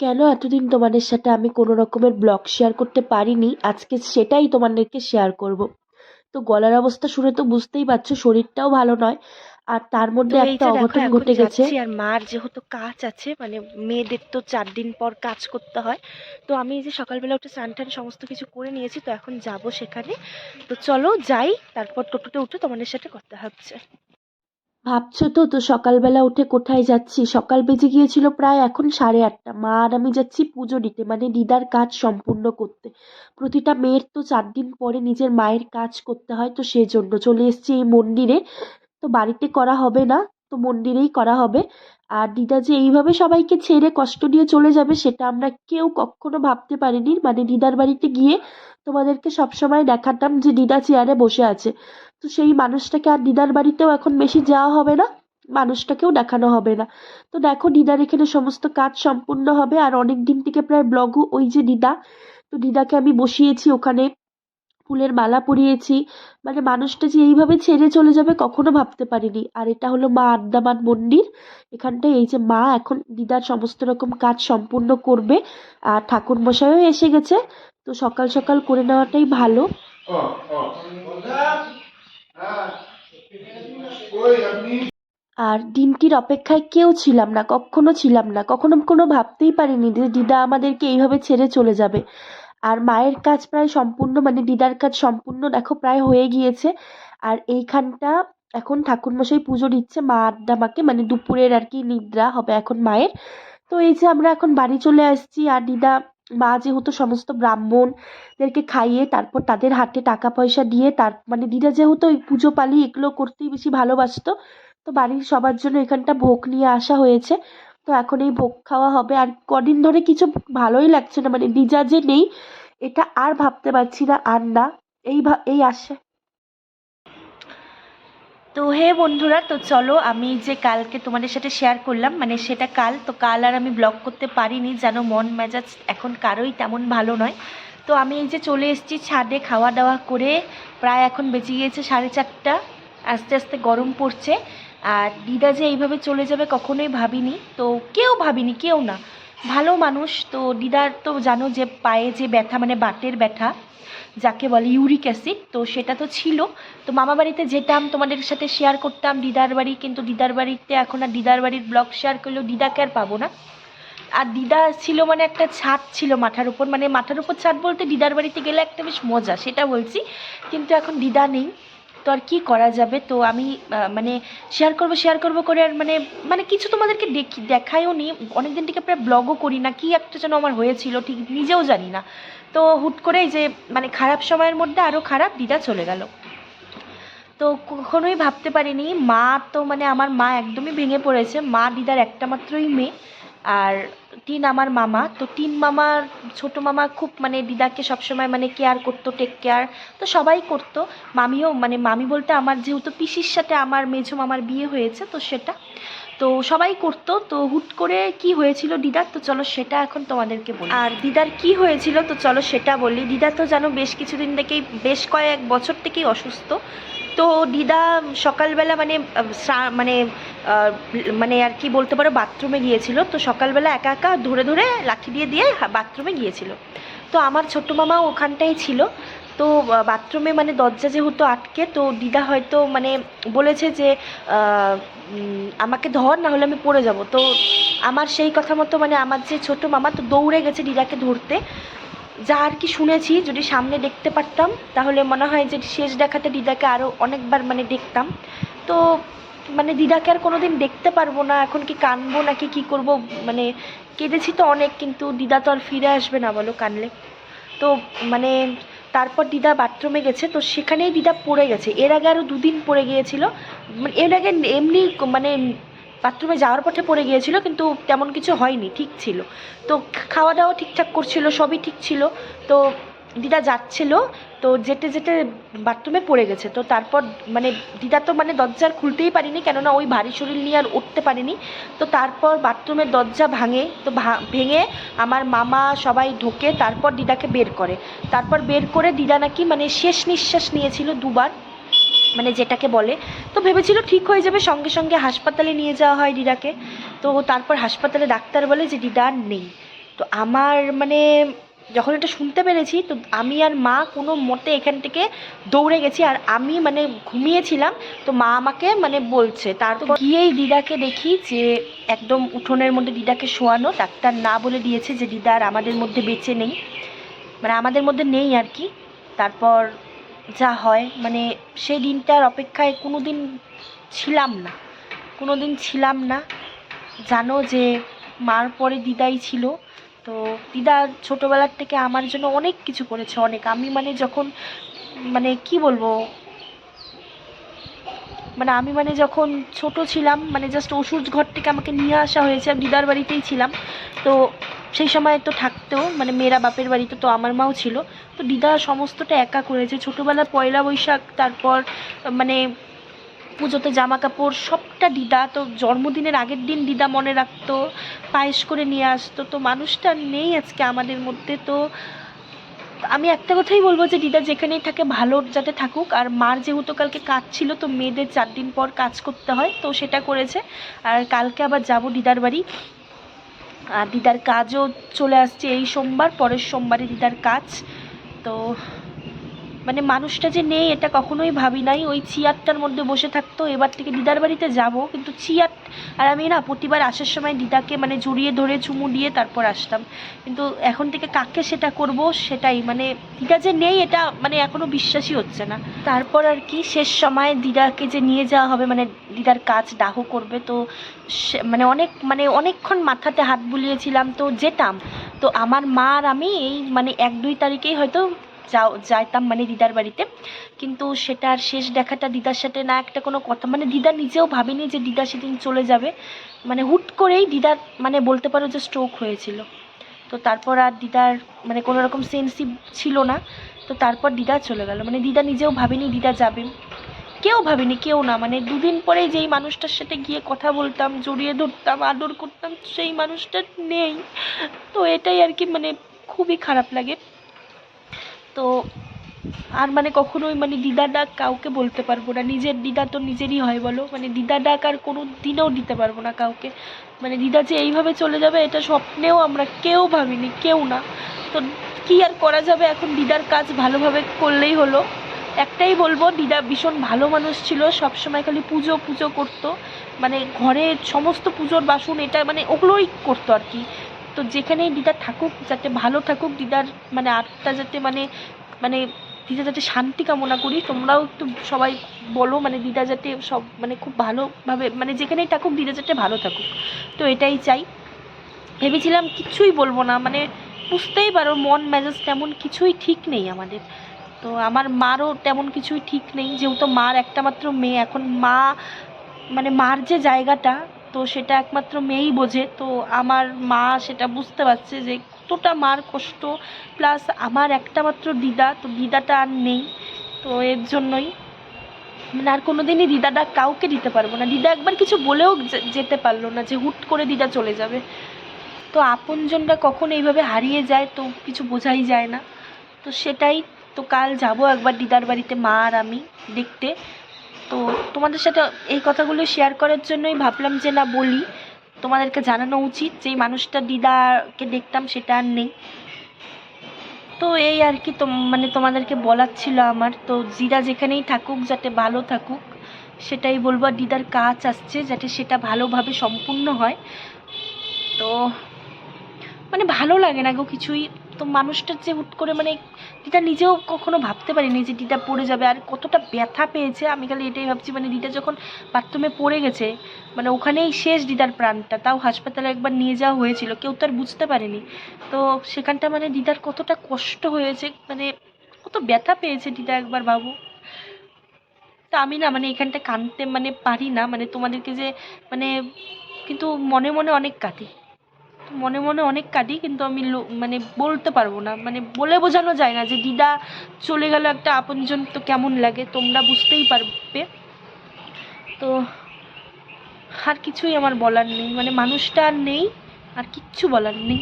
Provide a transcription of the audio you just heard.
কেন এতদিন তোমাদের সাথে আমি কোনো রকমের ব্লগ শেয়ার করতে পারিনি? আজকে সেটাই তোমাদেরকে শেয়ার করব। তো গলার অবস্থা শুনে তো বুঝতেই পারছ শরীরটাও ভালো নয়। আর তার মধ্যে একটা অঘটন ঘটে গেছে। আর মার যেহেতু কাজ আছে মানে মেয়েদের তো চার দিন পর কাজ করতে হয়। তো আমি এই যে সকালবেলা উঠে স্নান টান সমস্ত কিছু করে নিয়েছি তো এখন যাব সেখানে। তো চলো যাই তারপর টোটোতে উঠে তোমাদের সাথে কথা হচ্ছে। ভাবছ তো তো সকালবেলা উঠে কোথায় যাচ্ছি? সকাল বেজে গিয়েছিল প্রায় এখন সাড়ে আটটা। মা আর আমি যাচ্ছি পুজো দিতে মানে দিদার কাজ সম্পূর্ণ করতে। প্রতিটা মেয়ের তো চার দিন পরে নিজের মায়ের কাজ করতে হয়, তো সেজন্য চলে এসছি এই মন্দিরে। তো বাড়িতে করা হবে না, তো মন্দিরেই করা হবে। আর দিদা যে এইভাবে সবাইকে ছেড়ে কষ্ট নিয়ে চলে যাবে, সেটা আমরা কেউ কখনো ভাবতে পারিনি। মানে দিদার বাড়িতে গিয়ে তোমাদেরকে সবসময় দেখাতাম যে দিদা চেয়ারে বসে আছে। তো সেই মানুষটাকে আর দিদার বাড়িতেও এখন বেশি যাওয়া হবে না, মানুষটাকেও দেখানো হবে না। তো দেখো, দিদার এখানে সমস্ত কাজ সম্পূর্ণ হবে। আর অনেক দিন থেকে প্রায় ব্লগও ওই যে দিদা। তো দিদাকে আমি বসিয়েছি ওখানে। ফুলের মালা পরিয়েছি। মানে মানুষটা যে এইভাবে ছেড়ে চলে যাবে কখনো ভাবতে পারিনি। আর এটা হলো মা আদ্যামান মন্দির। এখানটায় এই যে মা এখন দিদার সমস্ত রকম কাজ সম্পূর্ণ করবে। আর ঠাকুর মশাইও এসে গেছে। তো সকাল সকাল করে নেওয়াটাই ভালো। আর দিনটির অপেক্ষায় কেউ ছিলাম না, কখনো ছিলাম না। কখনো কোনো ভাবতেই পারিনি যে দিদা আমাদেরকে এইভাবে ছেড়ে চলে যাবে। আর মায়ের কাজ প্রায় সম্পূর্ণ মানে দিদার কাজ সম্পূর্ণ দেখো প্রায় হয়ে গিয়েছে। আর এইখানটা এখন ঠাকুরমশাই পুজো দিচ্ছে মা আড্ডা মাকে মানে দুপুরের আর কি নিদ্রা হবে এখন মায়ের। তো এই যে আমরা এখন বাড়ি চলে আসছি আর দিদা, মা যেহেতু সমস্ত ব্রাহ্মণদেরকে খাইয়ে তারপর তাদের হাতে টাকা পয়সা দিয়ে তার মানে দিদা যেহেতু ওই পুজো পালি এগুলো করতেই বেশি ভালোবাসতো, তো বাড়ির সবার জন্য এখানটা ভোগ নিয়ে আসা হয়েছে। তো এখন এই ভোগ খাওয়া হবে। আর কদিন ধরে কিছু ভালোই লাগছে না মানে দিজা যে নেই, এটা আর ভাবতে পারছি না, আর না, এই এই আসে তো হে বন্ধুরা, তো চলো আমি যে কালকে তোমাদের সাথে শেয়ার করলাম মানে সেটা কাল, তো কাল আর আমি ব্লগ করতে পারিনি, যেন মন মেজাজ এখন কারোই তেমন ভালো নয়। তো আমি এই যে চলে এসেছি ছাদে খাওয়া দাওয়া করে, প্রায় এখন বেঁচে গিয়েছে সাড়ে চারটা, আস্তে আস্তে গরম পড়ছে। আর দিদা যে এইভাবে চলে যাবে কখনোই ভাবিনি। তো কেউ ভাবিনি, কেউ না। ভালো মানুষ, তো দিদার তো জানো যে পায়ে যে ব্যথা মানে বাতের ব্যথা, যাকে বলে ইউরিক অ্যাসিড, তো সেটা তো ছিল। তো মামা বাড়িতে যেতাম, তোমাদের সাথে শেয়ার করতাম দিদার বাড়ি, কিন্তু দিদার বাড়িতে এখন আর দিদার বাড়ির ব্লগ শেয়ার করলেও দিদাকে আর পাবো না। আর দিদা ছিল মানে একটা ছাদ ছিল মাথার উপর মানে মাথার উপর ছাদ বলতে দিদার বাড়িতে গেলে একটা বেশ মজা, সেটা বলছি। কিন্তু এখন দিদা নেই। তো আর কি করা যাবে? তো আমি মানে শেয়ার করব শেয়ার করব করে আর মানে মানে কিছু তোমাদেরকে দেখি, দেখায়ও নি। অনেক দিন থেকে প্রায় ব্লগও করি না, কি একটা যেন আমার হয়েছিল, ঠিক নিজেও জানি না। তো হুট করে এই যে মানে খারাপ সময়ের মধ্যে আরও খারাপ দিদা চলে গেল। তো কখনোই ভাবতে পারিনি, মা তো মানে আমার মা একদমই ভেঙে পড়েছে। মা দিদার একটা মাত্রই মেয়ে। আর তিন আমার মামা। তো তিন মামার, ছোট মামা খুব মানে দিদাকে সবসময় মানে কেয়ার করতো টেক কেয়ার তো সবাই করতো। মামিও মানে মামি বলতে আমার যেহেতু পিসির সাথে আমার মেঝো মামার বিয়ে হয়েছে, তো সেটা। তো সবাই করতো। তো হুট করে কি হয়েছিল দিদার? তো চলো সেটা এখন তোমাদেরকে বলি। আর দিদার কি হয়েছিল? তো চলো সেটা বলি। দিদা তো জানো বেশ কিছুদিন থেকেই, বেশ কয়েক বছর থেকেই অসুস্থ। তো দিদা, সকালবেলা মানে মানে মানে আর কি বলতে পারো, বাথরুমে গিয়েছিল। তো সকালবেলা একা একা ধরে ধরে লাঠি দিয়ে দিয়ে বাথরুমে গিয়েছিল। তো আমার ছোট্ট মামা ওখানটাই ছিল। তো বাথরুমে মানে দরজা যেহেতু আটকে, তো দিদা হয়তো মানে বলেছে যে আমাকে ধর না হলে আমি পড়ে যাব। তো আমার সেই কথা মতো মানে আমার যে ছোট মামা, তো দৌড়ে গেছে দিদাকে ধরতে। যা আর কি শুনেছি, যদি সামনে দেখতে পারতাম, তাহলে মনে হয় যে শেষ দেখাতে দিদাকে আরও অনেকবার মানে দেখতাম। তো মানে দিদাকে আর কোনোদিন দেখতে পারব না, এখন কি কানবো নাকি কি করব মানে কেঁদেছি তো অনেক, কিন্তু দিদা তো আর ফিরে আসবে না বলো কানলে। তো মানে তারপর দিদা বাথরুমে গেছে, তো সেখানেই দিদা পড়ে গেছে। এর আগে আরও দুদিন পড়ে গিয়েছিল। মানে এর আগে এমনি মানে বাথরুমে যাওয়ার পথে পড়ে গিয়েছিল, কিন্তু তেমন কিছু হয়নি, ঠিক ছিল। তো খাওয়া দাওয়া ঠিকঠাক করছিল, সবই ঠিক ছিল। তো দিদা যাচ্ছিল, তো যেতে যেতে বাথরুমে পড়ে গেছে। তো তারপর মানে দিদা তো মানে দরজা আর খুলতেই পারিনি, কেননা ওই ভারী শরীর নিয়ে আর উঠতে পারিনি। তো তারপর বাথরুমের দরজা ভাঙে, তো ভেঙে আমার মামা সবাই ঢোকে, তারপর দিদাকে বের করে। তারপর বের করে দিদা নাকি মানে শেষ নিঃশ্বাস নিয়েছিল দুবার। মানে যেটাকে বলে, তো ভেবেছিল ঠিক হয়ে যাবে, সঙ্গে সঙ্গে হাসপাতালে নিয়ে যাওয়া হয় দিদাকে। তো তারপর হাসপাতালে ডাক্তার বলে যে আর নেই। তো আমার মানে যখন এটা শুনতে পেরেছি, তো আমি আর মা কোনো মতে এখান থেকে দৌড়ে গেছি। আর আমি মানে ঘুমিয়েছিলাম, তো মা আমাকে মানে বলছে, তারপর গিয়েই দিদাকে দেখি যে, একদম উঠোনের মধ্যে দিদাকে শোয়ানো। ডাক্তার না বলে দিয়েছে যে দিদার আমাদের মধ্যে বেঁচে নেই। মানে আমাদের মধ্যে নেই আর কি। তারপর যা হয় মানে সেই দিনটার অপেক্ষায় কোনো দিন ছিলাম না। কোনো দিন ছিলাম না। জানো যে মার পরে দিদাই ছিল, তো দিদা ছোটোবেলার থেকে আমার জন্য অনেক কিছু করেছে, অনেক। আমি মানে যখন মানে কি বলব? মানে আমি মানে যখন ছোট ছিলাম মানে জাস্ট ওষুধ ঘর থেকে আমাকে নিয়ে আসা হয়েছে আমি দিদার বাড়িতেই ছিলাম। তো সেই সময় তো থাকতেও মানে মেয়েরা বাপের বাড়িতে তো আমার মাও ছিল। তো দিদা সমস্তটা একা করেছে। ছোটোবেলার পয়লা বৈশাখ, তারপর মানে পুজোতে জামা কাপড় সবটা দিদা। তো জন্মদিনের আগের দিন দিদা মনে রাখতো, পায়েস করে নিয়ে আসতো। তো মানুষটা নেই আজকে আমাদের মধ্যে। তো আমি একটা কথাই বলব যে, দিদা যেখানেই থাকে ভালো যাতে থাকুক। আর মার যেহেতু কালকে কাজ ছিল, তো মেয়েদের চার দিন পর কাজ করতে হয়। তো সেটা করেছে। আর কালকে আবার যাব দিদার বাড়ি। আর দিদার কাজও চলে আসছে এই সোমবার, পরের সোমবারে দিদার কাজ। তো মানে মানুষটা যে নেই, এটা কখনোই ভাবি নাই। ওই চেয়ারটার মধ্যে বসে থাকতো, এবার থেকে দিদার বাড়িতে যাব। কিন্তু চেয়ার আর আমি না প্রতিবার আসার সময় দিদাকে মানে জড়িয়ে ধরে চুমু দিয়ে তারপর আসতাম। কিন্তু এখন থেকে কাকে সেটা করব সেটাই মানে দিদা যে নেই, এটা মানে এখনও বিশ্বাসই হচ্ছে না। তারপর আর কি, শেষ সময় দিদাকে যে নিয়ে যাওয়া হবে মানে দিদার কাজ ডাহ করবে, তো মানে অনেক মানে অনেকক্ষণ মাথাতে হাত বুলিয়েছিলাম, তো যেতাম। তো আমার মা আর আমি এই মানে এক দুই তারিখেই হয়তো যাও, যাইতাম মানে দিদার বাড়িতে। কিন্তু সেটার শেষ দেখাটা দিদার সাথে না একটা কোনো কথা। মানে দিদা নিজেও ভাবেনি যে দিদা সেদিন চলে যাবে। মানে হুট করেই দিদার মানে বলতে পারো যে স্ট্রোক হয়েছিল। তো তারপর আর দিদার মানে কোনো রকম সেন্সিভ ছিল না। তো তারপর দিদা চলে গেল। মানে দিদা নিজেও ভাবেনি দিদা যাবে। কেউ ভাবেনি, কেউ না। মানে দুদিন পরে যেই মানুষটার সাথে গিয়ে কথা বলতাম, জড়িয়ে ধরতাম, আদর করতাম, সেই মানুষটা নেই। তো এটাই আর কি মানে খুবই খারাপ লাগে। তো আর মানে কখনোই মানে দিদা ডাক কাউকে বলতে পারব না। নিজের দিদা তো নিজেরই হয় বলো। মানে দিদা ডাক আর কোনো দিনেও দিতে পারব না কাউকে। মানে দিদা যে এইভাবে চলে যাবে, এটা স্বপ্নেও আমরা কেউ ভাবিনি, কেউ না। তো কী আর করা যাবে? এখন দিদার কাজ ভালোভাবে করলেই হলো। একটাই বলব, দিদা ভীষণ ভালো মানুষ ছিল। সবসময় খালি পুজো পুজো করতো। মানে ঘরে সমস্ত পুজোর বাসন, এটা মানে ওগুলোই করতো আর কি। তো যেখানেই দিদা থাকুক, যাতে ভালো থাকুক, দিদার মানে আত্মা যাতে মানে মানে দিদা যাতে শান্তি কামনা করি, তোমরাও একটু সবাই বলো মানে দিদা যাতে সব মানে খুব ভালোভাবে মানে যেখানেই থাকুক, দিদা যাতে ভালো থাকুক। তো এটাই চাই। ভেবেছিলাম কিছুই বলব না মানে বুঝতেই পারো, মন, মেজাজ তেমন কিছুই ঠিক নেই আমাদের। তো আমার মারও তেমন কিছুই ঠিক নেই, যেহেতু মার একটা মাত্র মেয়ে, এখন মা মানে মার যে জায়গাটা তো সেটা একমাত্র মেয়েই বোঝে। তো আমার মা সেটা বুঝতে পারছে যে কতটা মার কষ্ট, প্লাস আমার একটা মাত্র দিদা, তো দিদাটা আর নেই, তো এর জন্যই। মানে আর কোনো দিনই দিদাটা কাউকে দিতে পারব না। দিদা একবার কিছু বলেও যেতে পারল না যে হুট করে দিদা চলে যাবে। তো আপনজনরা কখন এইভাবে হারিয়ে যায় তো কিছু বোঝাই যায় না। তো সেটাই, তো কাল যাব একবার দিদার বাড়িতে মা আর আমি দেখতে। তো তোমাদের সাথে এই কথাগুলো শেয়ার করার জন্যই ভাবলাম যে না, বলি। তোমাদেরকে জানানো উচিত যে মানুষটা দিদাকে দেখতাম, সেটা আর নেই। তো এই আর কি মানে তোমাদেরকে বলার ছিল আমার। তো দিদা যেখানেই থাকুক, যাতে ভালো থাকুক, সেটাই বলব। আর দিদার কাজ আসছে, যাতে সেটা ভালোভাবে সম্পূর্ণ হয়। তো মানে ভালো লাগে না গো কিছুই। তো মানুষটার যে হুট করে মানে দিদা নিজেও কখনো ভাবতে পারিনি যে দিদা পড়ে যাবে আর কতটা ব্যথা পেয়েছে। আমি খালি এটাই ভাবছি মানে দিদা যখন বাথরুমে পড়ে গেছে মানে ওখানেই শেষ দিদার প্রাণটা। তাও হাসপাতালে একবার নিয়ে যাওয়া হয়েছিল, কেউ তো আর বুঝতে পারেনি। তো সেখানটা মানে দিদার কতটা কষ্ট হয়েছে মানে কত ব্যথা পেয়েছে দিদা একবার ভাবো। তা আমি না মানে এখানটা কাঁদতে মানে পারি না মানে তোমাদেরকে যে মানে কিন্তু মনে মনে অনেক কাঁদি। মনে মনে অনেক কাঁদি, কিন্তু আমি মানে বলতে পারব না। মানে বলে বোঝানো যায় না যে, দিদা চলে গেল একটা আপনজন, তো কেমন লাগে? তোমরা বুঝতেই পারবে। তো আর কিছুই আমার বলার নেই। মানে মানুষটা আর নেই, আর কিচ্ছু বলার নেই।